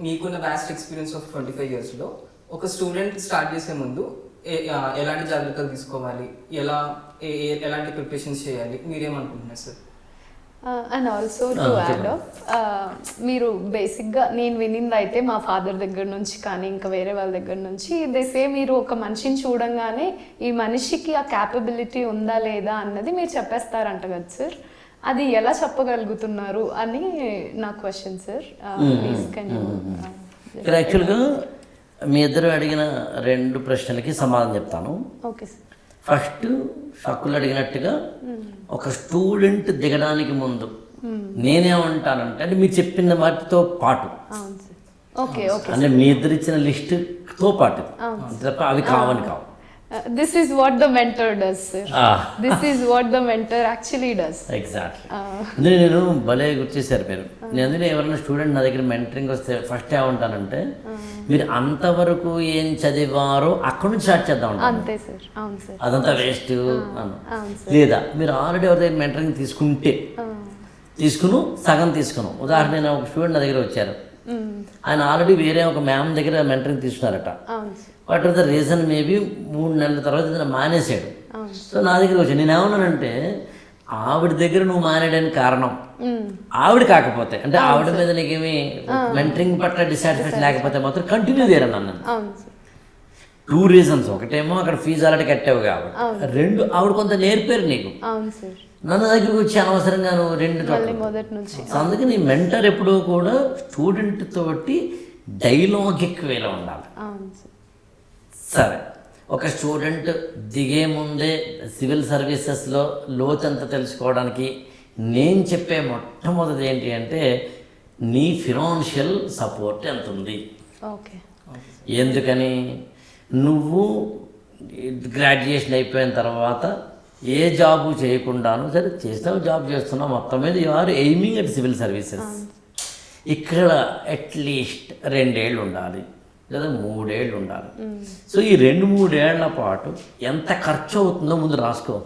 మీకున్న vast experience of twenty five ఇయర్స్లో ఒక స్టూడెంట్ స్టార్ట్ చేసే ముందు ఎలాంటి జాగ్రత్తలు తీసుకోవాలి? ఎలా ఎలాంటి ప్రిపరేషన్స్ చేయాలి? మీరేమనుకుంటున్నారు sir and also to add of మీరు బేసిక్గా నేను వినింది అయితే మా ఫాదర్ దగ్గర నుంచి కానీ ఇంకా వేరే వాళ్ళ దగ్గర నుంచి సే మీరు ఒక మనిషిని చూడంగానే ఈ మనిషికి ఆ క్యాపబిలిటీ ఉందా లేదా అన్నది మీరు చెప్పేస్తారంట కదా సార్ అది ఎలా చెప్పగలుగుతున్నారు అని నా question sir please can you ఇక్కడ యాక్చువల్గా మీ ఇద్దరు అడిగిన రెండు ప్రశ్నలకి సమాధానం చెప్తాను. ఓకే సార్ ఫస్ట్ షక్కులు అడిగినట్టుగా ఒక స్టూడెంట్ దిగడానికి ముందు నేనేమంటానంటే అంటే మీరు చెప్పిన వాటితో పాటు. అంటే మీ ఇద్దరు ఇచ్చిన లిస్టుతో పాటు. తప్ప అవి కావని కావు. This is what the mentor does. This is what the mentor actually does exactly అందుకే నేను భలే గుర్తిస్తారు మీరు. నేను అందుకే ఎవరైనా స్టూడెంట్ నా దగ్గర మెంటరింగ్ వస్తే ఫస్ట్ ఏమంటానంటే మీరు అంతవరకు ఏం చదివారో అక్కడి నుంచి స్టార్ట్ చేద్దాం. అంతే సార్ అవును సార్ అదంతా వేస్ట్ అవును లేదా మీరు ఆల్రెడీ ఎవరి దగ్గర మెంటరింగ్ తీసుకుంటే తీసుకును సగం తీసుకును. ఉదాహరణ ఒక స్టూడెంట్ నా దగ్గర వచ్చారు ఆయన ఆల్రెడీ వేరే ఒక మ్యామ్ దగ్గర mentoring తీసుకున్నారట. What are the reason maybe మూడు నెలల తర్వాత ఇతను మానేశాడు. సో నా దగ్గర వచ్చాను నేను ఏమన్నానంటే ఆవిడ దగ్గర నువ్వు మానేయడానికి కారణం. ఆవిడ కాకపోతే అంటే ఆవిడ మీద నీకేమి మెంటరింగ్ పట్ల డిసాటిస్ఫాక్షన్ లేకపోతే మాత్రం కంటిన్యూ చేయరని అన్నాను. టూ రీజన్స్ ఒకటేమో అక్కడ ఫీజు ఆల్రెడీ కట్టావు కాబట్టి. రెండు ఆవిడ కొంత నేర్పారు నీకు. నన్ను దగ్గరికి వచ్చి అనవసరంగా నువ్వు రెండు మొదటి నుంచి. సో అందుకని మెంటర్ ఎప్పుడూ కూడా స్టూడెంట్ తోటి డైలాగిక్ వేలో ఉండాలి. సార్. సరే ఒక స్టూడెంట్ దిగే ముందే సివిల్ సర్వీసెస్లో లోతంత తెలుసుకోవడానికి నేను చెప్పే మొట్టమొదటి ఏంటి అంటే నీ ఫినాన్షియల్ సపోర్ట్ ఎంత ఉంది ఓకే. ఎందుకని? నువ్వు గ్రాడ్యుయేషన్ అయిపోయిన తర్వాత ఏ జాబు చేయకుండాను సరే చేస్తావు జాబ్ చేస్తున్నావు మొత్తం మీద you are aiming at civil services ఇక్కడ అట్లీస్ట్ రెండేళ్ళు ఉండాలి లేదా మూడేళ్ళు ఉండాలి. సో ఈ రెండు మూడేళ్ళ పాటు ఎంత ఖర్చు అవుతుందో ముందు రాసుకో.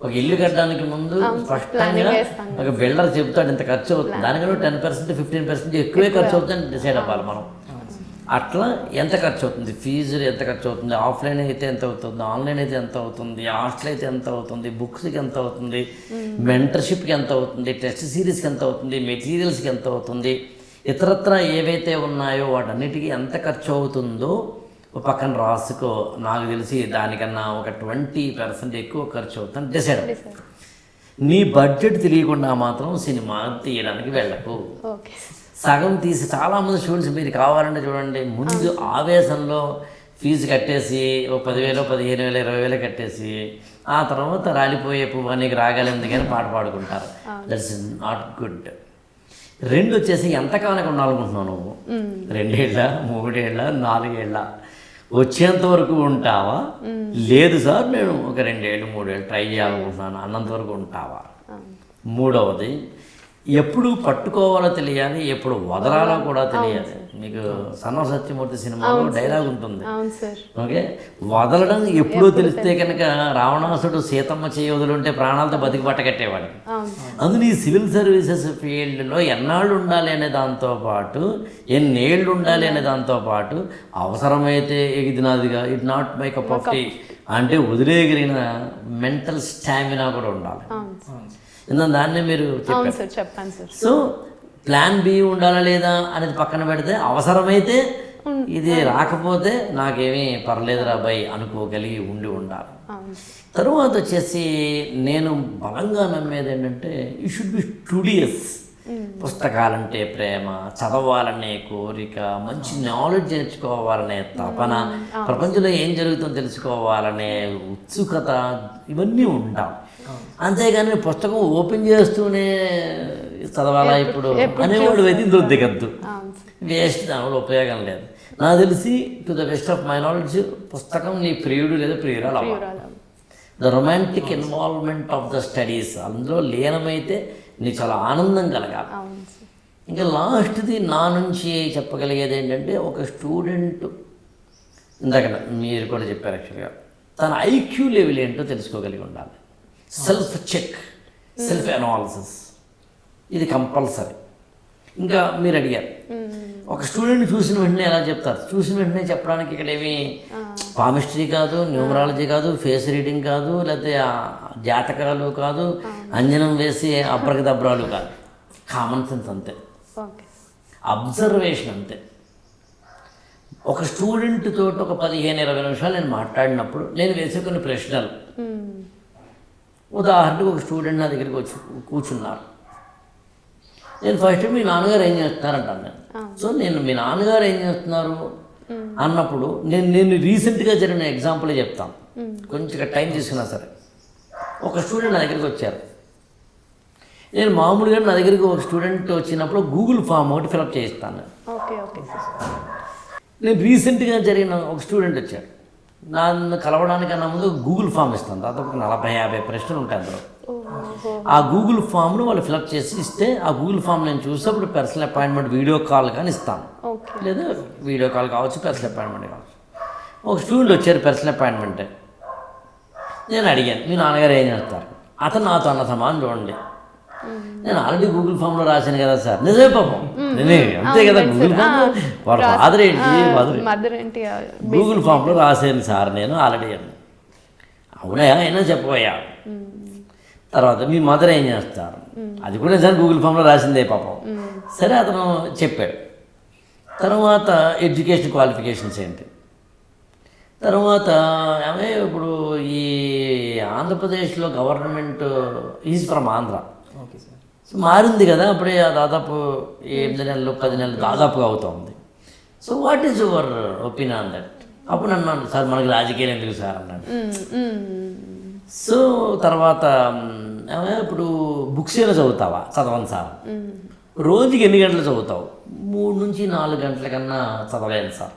ఒక ఇల్లు కట్టడానికి ముందు స్పష్టంగా ఒక బిల్డర్ చెబుతాడు ఇంత ఖర్చు అవుతుంది. దానికన్నా టెన్ పర్సెంట్ ఫిఫ్టీన్ పర్సెంట్ ఎక్కువే ఖర్చు అవుతుందని డిసైడ్ అవ్వాలి మనం. అట్లా ఎంత ఖర్చు అవుతుంది ఫీజు ఎంత ఖర్చు అవుతుంది ఆఫ్లైన్ అయితే ఎంత అవుతుంది? ఆన్లైన్ అయితే ఎంత అవుతుంది? హాస్టల్ అయితే ఎంత అవుతుంది? బుక్స్కి ఎంత అవుతుంది? మెంటర్షిప్కి ఎంత అవుతుంది? టెస్ట్ సిరీస్కి ఎంత అవుతుంది? మెటీరియల్స్కి ఎంత అవుతుంది? ఇతరత్ర ఏవైతే ఉన్నాయో వాటన్నిటికీ ఎంత ఖర్చు అవుతుందో ఒక పక్కన రాసుకో. నాకు తెలిసి దానికన్నా ఒక ట్వంటీ పర్సెంట్ ఎక్కువ ఖర్చు అవుతుంది డిసైడ్. నీ బడ్జెట్ తెలియకుండా మాత్రం సినిమా తీయడానికి వెళ్ళకు. ఓకే. సగం తీసి చాలామంది స్టూడెంట్స్ మీరు కావాలంటే చూడండి ముందు ఆవేశంలో ఫీజు కట్టేసి ఓ పదివేలు పదిహేను వేలు ఇరవై వేలు కట్టేసి ఆ తర్వాత రాలిపోయే పువ్వు నీకు రాగలింది కానీ పాట పాడుకుంటారు. దట్స్ నాట్ గుడ్ రెండు వచ్చేసి ఎంతకాలం ఉండాలనుకుంటున్నావు నువ్వు? రెండేళ్ళ మూడేళ్ళ నాలుగేళ్ళ? వచ్చేంత వరకు ఉంటావా? లేదు సార్ నేను ఒక రెండేళ్ళు మూడేళ్ళు ట్రై చేయాలనుకుంటున్నాను అన్నంత వరకు ఉంటావా? మూడవది ఎప్పుడు పట్టుకోవాలో తెలియాలి ఎప్పుడు వదలాలో కూడా తెలియాలి. మీకు సన్న సత్యమూర్తి సినిమాలో డైలాగ్ ఉంటుంది. అవును సార్. ఓకే? వదలడం ఎప్పుడో తెలిస్తే కనుక రావణాసుడు సీతమ్మ చేయి వదులుంటే ప్రాణాలతో బతికి పట్టకట్టేవాడు అవును అందులో ఈ సివిల్ సర్వీసెస్ ఫీల్డ్లో ఎన్నాళ్ళు ఉండాలి అనే దాంతో పాటు ఎన్నేళ్ళు ఉండాలి అనే దాంతో పాటు అవసరమైతే ఇది నాదిగా it not my cup of tea అంటే వదిలేయగలిగిన మెంటల్ స్టామినా కూడా ఉండాలి. ఇందులో దాన్ని మీరు చెప్పారు. అవును సార్ చెప్పాను సార్. సో ప్లాన్ బి ఉండాలా లేదా అనేది పక్కన పెడితే అవసరమైతే ఇది రాకపోతే నాకేమీ పర్లేదురా బాయ్ అనుకోగలిగి ఉండి ఉండాలి. తరువాత వచ్చేసి నేను బలంగా నమ్మేది ఏంటంటే యూ షుడ్ బి స్టూడియస్ పుస్తకాలంటే ప్రేమ చదవాలనే కోరిక మంచి నాలెడ్జ్ నేర్చుకోవాలనే తపన ప్రపంచంలో ఏం జరుగుతుందో తెలుసుకోవాలనే ఉత్సుకత ఇవన్నీ ఉంటాం. అంతేగాని పుస్తకం ఓపెన్ చేస్తూనే చదవాలా ఇప్పుడు? అనేవాడు అయితే ఇందులో దిగద్దు వేస్ట్ దానివల్ల ఉపయోగం లేదు. నాకు తెలిసి to the best of my knowledge పుస్తకం నీ ప్రియుడు లేదా ప్రియురాలు the romantic involvement of the studies అందులో లీనమైతే నీకు చాలా ఆనందం కలగాలి. ఇంకా లాస్ట్ది నా నుంచి చెప్పగలిగేది ఏంటంటే ఒక స్టూడెంట్ ఇందాక మీరు కూడా చెప్పారు యాక్చువల్గా తన ఐక్యూ లెవెల్ ఏంటో తెలుసుకోగలిగి ఉండాలి. Self check self analysis. ఇది కంపల్సరీ. ఇంకా మీరు అడిగారు ఒక స్టూడెంట్ చూసిన వెంటనే ఎలా చెప్తారు? చూసిన వెంటనే చెప్పడానికి ఇక్కడ ఏమి పామిస్ట్రీ కాదు న్యూమరాలజీ కాదు ఫేస్ రీడింగ్ కాదు లేకపోతే జాతకాలు కాదు అంజనం వేసి అబ్రకదబ్రాలు కాదు. కామన్ సెన్స్ అంతే. అబ్జర్వేషన్ అంతే. ఒక స్టూడెంట్ తోటి ఒక పదిహేను ఇరవై నిమిషాలు నేను మాట్లాడినప్పుడు నేను వేసే కొన్ని ప్రశ్నలు. ఉదాహరణకు ఒక స్టూడెంట్ నా దగ్గరికి వచ్చి కూర్చున్నారు. నేను ఫస్ట్ మీ నాన్నగారు ఏం చేస్తున్నారంటాను నేను సో నేను మీ నాన్నగారు ఏం చేస్తున్నారు? అన్నప్పుడు నేను నేను రీసెంట్గా జరిగిన ఎగ్జాంపుల్ చెప్తాను. కొంచెం టైం తీసుకున్నా సరే. ఒక స్టూడెంట్ నా దగ్గరికి వచ్చారు. నేను మామూలుగా నా దగ్గరికి ఒక స్టూడెంట్ వచ్చినప్పుడు గూగుల్ ఫామ్ ఒకటి ఫిలప్ చేయిస్తాను. నేను. రీసెంట్గా జరిగిన ఒక స్టూడెంట్ వచ్చాడు. నన్ను కలవడానికన్నా ముందు గూగుల్ ఫామ్ ఇస్తాను. దాదాపు నలభై యాభై ప్రశ్నలు ఉంటాయి అందులో. ఆ గూగుల్ ఫామ్ను వాళ్ళు ఫిలప్ చేసి ఇస్తే ఆ గూగుల్ ఫామ్ నేను చూసినప్పుడు పర్సనల్ అపాయింట్మెంట్ వీడియో కాల్ కానీ ఇస్తాను. లేదా వీడియో కాల్ కావచ్చు పర్సనల్ అపాయింట్మెంట్ కావచ్చు. ఒక స్టూడెంట్ వచ్చారు పర్సనల్ అపాయింట్మెంట్. నేను అడిగాను మీ నాన్నగారు ఏం చేస్తారు? అతను నాతో అన్న సమానం చూడండి నేను ఆల్రెడీ గూగుల్ ఫామ్లో రాశాను కదా సార్. నిజమే పాపం. నేనే అంతే కదా గూగుల్ ఫామ్లో? వాడు ఫాదర్ ఏంటి? మదర్ మదర్ ఏంటి? గూగుల్ ఫామ్లో రాశాను సార్ నేను ఆల్రెడీ అవునా అయినా చెప్పబోయా? తర్వాత మీ మదర్ ఏం చేస్తారు? అది కూడా నిజానికి గూగుల్ ఫామ్లో రాసిందే పాపం. సరే అతను చెప్పాడు. తర్వాత ఎడ్యుకేషన్ క్వాలిఫికేషన్స్ ఏంటి? తర్వాత ఆమె ఇప్పుడు ఈ ఆంధ్రప్రదేశ్లో government is from Andhra. Okay sir. So మారింది కదా అప్పుడే దాదాపు ఎనిమిది నెలలు పది నెలలు దాదాపుగా అవుతుంది. So what is your opinion that అప్పుడు అన్నాను సార్ మనకి రాజకీయాలు ఎందుకు సార్? అన్నాడు. సో తర్వాత ఇప్పుడు బుక్స్ ఏమైనా చదువుతావా? చదవను సార్. రోజుకి ఎన్ని గంటలు చదువుతావు? మూడు నుంచి నాలుగు గంటల కన్నా చదవలేను సార్.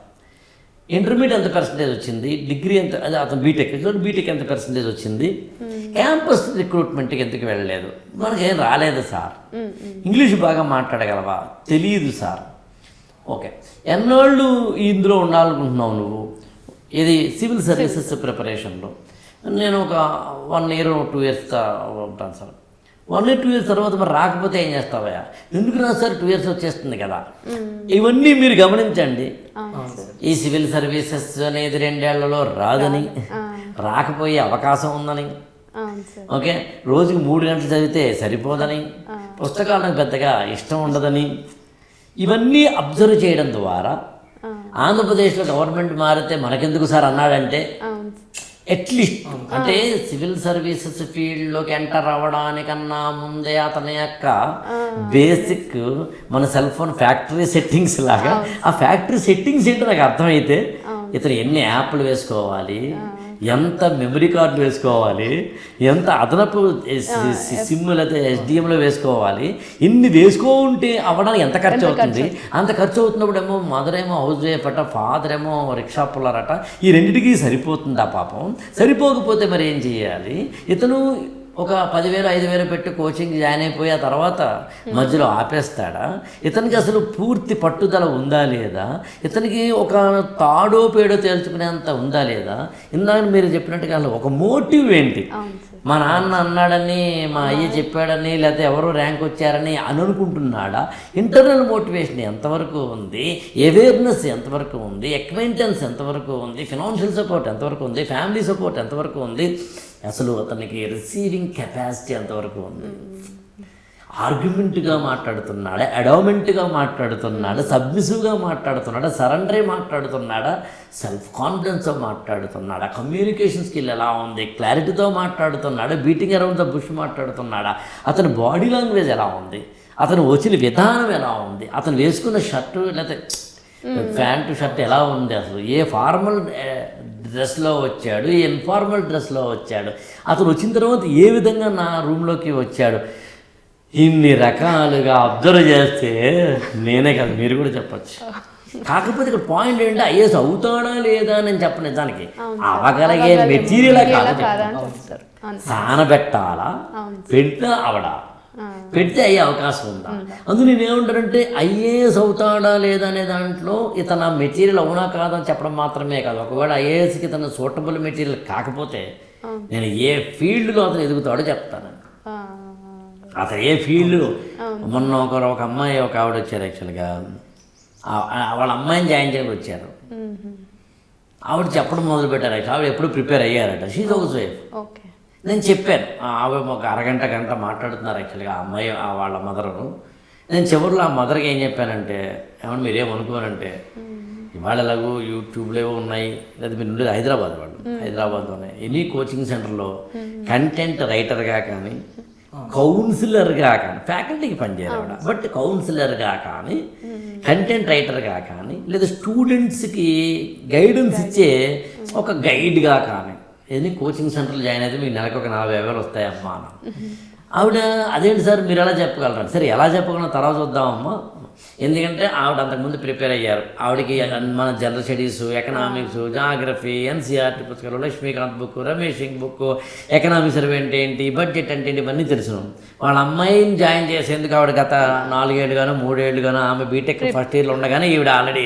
ఇంటర్మీడియట్ ఎంత పర్సంటేజ్ వచ్చింది? డిగ్రీ ఎంత అదే అతను బీటెక్ బీటెక్ ఎంత పర్సంటేజ్ వచ్చింది? క్యాంపస్ రిక్రూట్మెంట్కి ఎందుకు వెళ్ళలేదు? మనకేం రాలేదు సార్. ఇంగ్లీష్ బాగా మాట్లాడగలవా? తెలియదు సార్. ఓకే. ఎన్నాళ్ళు ఇందులో ఉండాలనుకుంటున్నావు నువ్వు? ఇది సివిల్ సర్వీసెస్ ప్రిపరేషన్లో. నేను ఒక వన్ ఇయర్ టూ ఇయర్స్ ఉంటాను sir. One year two years తర్వాత మరి రాకపోతే ఏం చేస్తావయ్యా? ఎందుకు రా సార్ టూ ఇయర్స్ వచ్చేస్తుంది కదా. ఇవన్నీ మీరు గమనించండి. ఈ సివిల్ సర్వీసెస్ అనేది రెండేళ్ళలో రాదని రాకపోయే అవకాశం ఉందని. ఓకే? రోజుకి మూడు గంటలు చదివితే సరిపోదని. పుస్తకాలు నాకు పెద్దగా ఇష్టం ఉండదని. ఇవన్నీ అబ్జర్వ్ చేయడం ద్వారా ఆంధ్రప్రదేశ్లో గవర్నమెంట్ మారితే మనకెందుకు సార్ అన్నాడంటే అట్లీస్ట్. అంటే సివిల్ సర్వీసెస్ ఫీల్డ్లోకి ఎంటర్ అవ్వడానికన్నా ముందే అతని యొక్క బేసిక్ మన సెల్ ఫోన్ ఫ్యాక్టరీ సెట్టింగ్స్ లాగా ఆ ఫ్యాక్టరీ సెట్టింగ్స్ ఏంటో నాకు అర్థమైతే ఇతను ఎన్ని యాప్లు వేసుకోవాలి ఎంత మెమరీ కార్డు వేసుకోవాలి ఎంత అదనపు సిమ్ లేకపోతే ఎస్డిఎంలో వేసుకోవాలి ఇన్ని వేసుకోంటే అవ్వడానికి ఎంత ఖర్చు అవుతుంది? అంత ఖర్చు అవుతున్నప్పుడు ఏమో మదర్ ఏమో హౌస్ వైఫ్ అట ఫాదర్ ఏమో రిక్షా పుల్లరట ఈ రెండింటికి సరిపోతుందా పాపం? సరిపోకపోతే మరి ఏం చేయాలి? ఇతను ఒక పదివేలు ఐదు వేలు పెట్టి కోచింగ్ జాయిన్ అయిపోయి ఆ తర్వాత మధ్యలో ఆపేస్తాడా? ఇతనికి అసలు పూర్తి పట్టుదల ఉందా లేదా? ఇతనికి ఒక తాడో పేడో తేల్చుకునేంత ఉందా లేదా? ఇందాక మీరు చెప్పినట్టుగా ఒక మోటివ్ ఏంటి? మా నాన్న అన్నాడని మా అయ్య చెప్పాడని లేకపోతే ఎవరు ర్యాంక్ వచ్చారని అని అనుకుంటున్నాడా? ఇంటర్నల్ మోటివేషన్ ఎంతవరకు ఉంది? అవేర్నెస్ ఎంతవరకు ఉంది? ఎక్వైంటెన్స్ ఎంతవరకు ఉంది? ఫినాన్షియల్ సపోర్ట్ ఎంతవరకు ఉంది? ఫ్యామిలీ సపోర్ట్ ఎంతవరకు ఉంది? అసలు అతనికి రిసీవింగ్ కెపాసిటీ ఎంతవరకు ఉంది? ఆర్గ్యుమెంట్గా మాట్లాడుతున్నాడా? అడోమెంట్గా మాట్లాడుతున్నాడా? సబ్మిసివ్గా మాట్లాడుతున్నాడా? సరెండరే మాట్లాడుతున్నాడా? సెల్ఫ్ కాన్ఫిడెన్స్తో మాట్లాడుతున్నాడా? కమ్యూనికేషన్ స్కిల్ ఎలా ఉంది? క్లారిటీతో మాట్లాడుతున్నాడా? బీటింగ్ అరౌండ్ ద బుష్ మాట్లాడుతున్నాడా? అతని బాడీ లాంగ్వేజ్ ఎలా ఉంది? అతను వచ్చిన విధానం ఎలా ఉంది? అతను వేసుకున్న షర్టు లేకపోతే ప్యాంటు షర్ట్ ఎలా ఉంది అసలు? ఏ ఫార్మల్ డ్రెస్లో వచ్చాడు? ఏ ఇన్ఫార్మల్ డ్రెస్లో వచ్చాడు? అతను వచ్చిన తర్వాత ఏ విధంగా నా రూమ్లోకి వచ్చాడు? ఇన్ని రకాలుగా అబ్జర్వ్ చేస్తే నేనే కాదు మీరు కూడా చెప్పచ్చు. కాకపోతే ఇక్కడ పాయింట్ ఏంటంటే ఐఏఎస్ అవుతాడా లేదా అని చెప్పను నిజానికి. అవగలిగే మెటీరియల్ కాదు సానబెట్టాలా పెడితే అవడా. పెడితే అయ్యే అవకాశం ఉందా? అందుకు నేను ఏమంటానంటే ఐఏఎస్ అవుతాడా లేదా అనే దాంట్లో ఇతన మెటీరియల్ అవునా కాదా అని చెప్పడం మాత్రమే కాదు. ఒకవేళ ఐఏఎస్కి ఇతను సూటబుల్ మెటీరియల్ కాకపోతే నేను ఏ ఫీల్డ్లో అతను ఎదుగుతాడో చెప్తాను. అసలు ఏ ఫీల్డ్ మొన్న ఒకరు ఒక అమ్మాయి ఒక ఆవిడ వచ్చారు యాక్చువల్గా వాళ్ళ అమ్మాయిని జాయిన్ చేయడానికి వచ్చారు. ఆవిడ చెప్పడం మొదలు పెట్టారు actually. ఆవిడ ఎప్పుడు ప్రిపేర్ అయ్యారట. షీజ్ హౌస్ వైఫ్ నేను చెప్పాను. ఆవిడ ఒక అరగంట గంట మాట్లాడుతున్నారు యాక్చువల్గా ఆ అమ్మాయి ఆ వాళ్ళ మదరు నేను చివరిలో ఆ మదర్కి ఏం చెప్పానంటే ఏమన్నా మీరేమనుకోనంటే ఇవాళ ఎలాగో యూట్యూబ్లో ఏవో ఉన్నాయి. లేదా మీరు ఉండేది హైదరాబాద్ వాళ్ళు. హైదరాబాద్లోనే ఎనీ కోచింగ్ సెంటర్లో కంటెంట్ రైటర్గా కానీ కౌన్సిలర్గా కానీ ఫ్యాకల్టీకి పనిచేయాలి ఆవిడ. బట్ కౌన్సిలర్గా కానీ కంటెంట్ రైటర్గా కానీ లేదా స్టూడెంట్స్కి గైడెన్స్ ఇచ్చే ఒక గైడ్గా కానీ ఏది కోచింగ్ సెంటర్లో జాయిన్ అయితే మీకు నెలకు ఒక నలభై వేలు వస్తాయమ్మా అన్న ఆవిడ అదేంటి సార్ మీరు ఎలా చెప్పగలరు సరే ఎలా చెప్పగలను తర్వాత చూద్దామమ్మా. ఎందుకంటే ఆవిడ అంతకుముందు ప్రిపేర్ అయ్యారు. ఆవిడకి మన general studies economics geography NCERT పుస్తకాలు Lakshmikanth book Ramesh Singh book economic survey అంటే ఏంటి బడ్జెట్ అంటే ఏంటి ఇవన్నీ తెలుసు. వాళ్ళ అమ్మాయిని జాయిన్ చేసేందుకు ఆవిడ గత నాలుగేళ్ళుగానో మూడేళ్ళుగానో ఆమె బీటెక్ ఫస్ట్ ఇయర్లో ఉండగానే ఈవిడ ఆల్రెడీ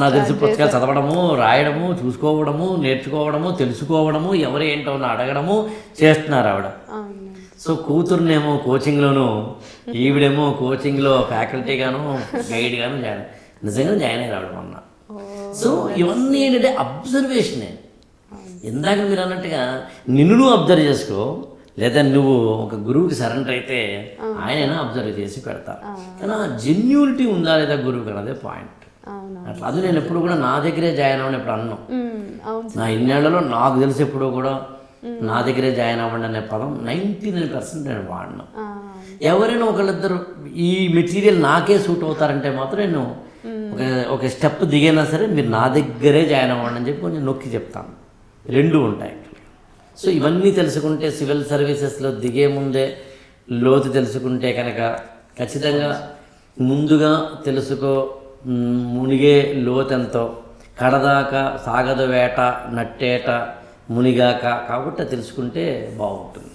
నాకు తెలిసి పుస్తకాలు చదవడము రాయడము చూసుకోవడము నేర్చుకోవడము తెలుసుకోవడము ఎవరు ఏంటో అడగడము చేస్తున్నారు ఆవిడ. సో కూతురునేమో కోచింగ్లోను ఈవిడేమో కోచింగ్లో ఫ్యాకల్టీగాను గైడ్గాను జాయిన్ నిజంగా జాయిన్ అయ్యారు ఆవిడ మొన్న సో ఇవన్నీ ఏంటంటే అబ్జర్వేషనే. ఇందాక మీరు అన్నట్టుగా నిన్ను నువ్వు అబ్జర్వ్ చేసుకో లేదా నువ్వు ఒక గురువుకి సరెండర్ అయితే ఆయనైనా అబ్జర్వ్ చేసి పెడతారు కానీ ఆ జెన్యూనిటీ ఉందా లేదా గురువుకి అన్నదే పాయింట్. అట్లా అది నేను ఎప్పుడు కూడా నా దగ్గరే జాయిన్ అవ్వని ఎప్పుడు అన్నాను నా ఇన్నేళ్ళలో నాకు తెలిసి ఎప్పుడూ కూడా నా దగ్గరే జాయిన్ అవ్వండి అనే పదం నైంటీ నైన్ పర్సెంట్ నేను వాడినా. ఎవరైనా ఒకళ్ళిద్దరు ఈ మెటీరియల్ నాకే సూట్ అవుతారంటే మాత్రం నేను ఒక ఒక స్టెప్ దిగైనా సరే మీరు నా దగ్గరే జాయిన్ అవ్వండి అని చెప్పి కొంచెం నొక్కి చెప్తాను. రెండు ఉంటాయి సో ఇవన్నీ తెలుసుకుంటే సివిల్ సర్వీసెస్లో దిగే ముందే లోతు తెలుసుకుంటే కనుక ఖచ్చితంగా ముందుగా తెలుసుకో మునిగే లోతెంతో కడదాకా సాగదు వేట నట్టేట మునిగాక కాబట్టి తెలుసుకుంటే బాగుంటుంది.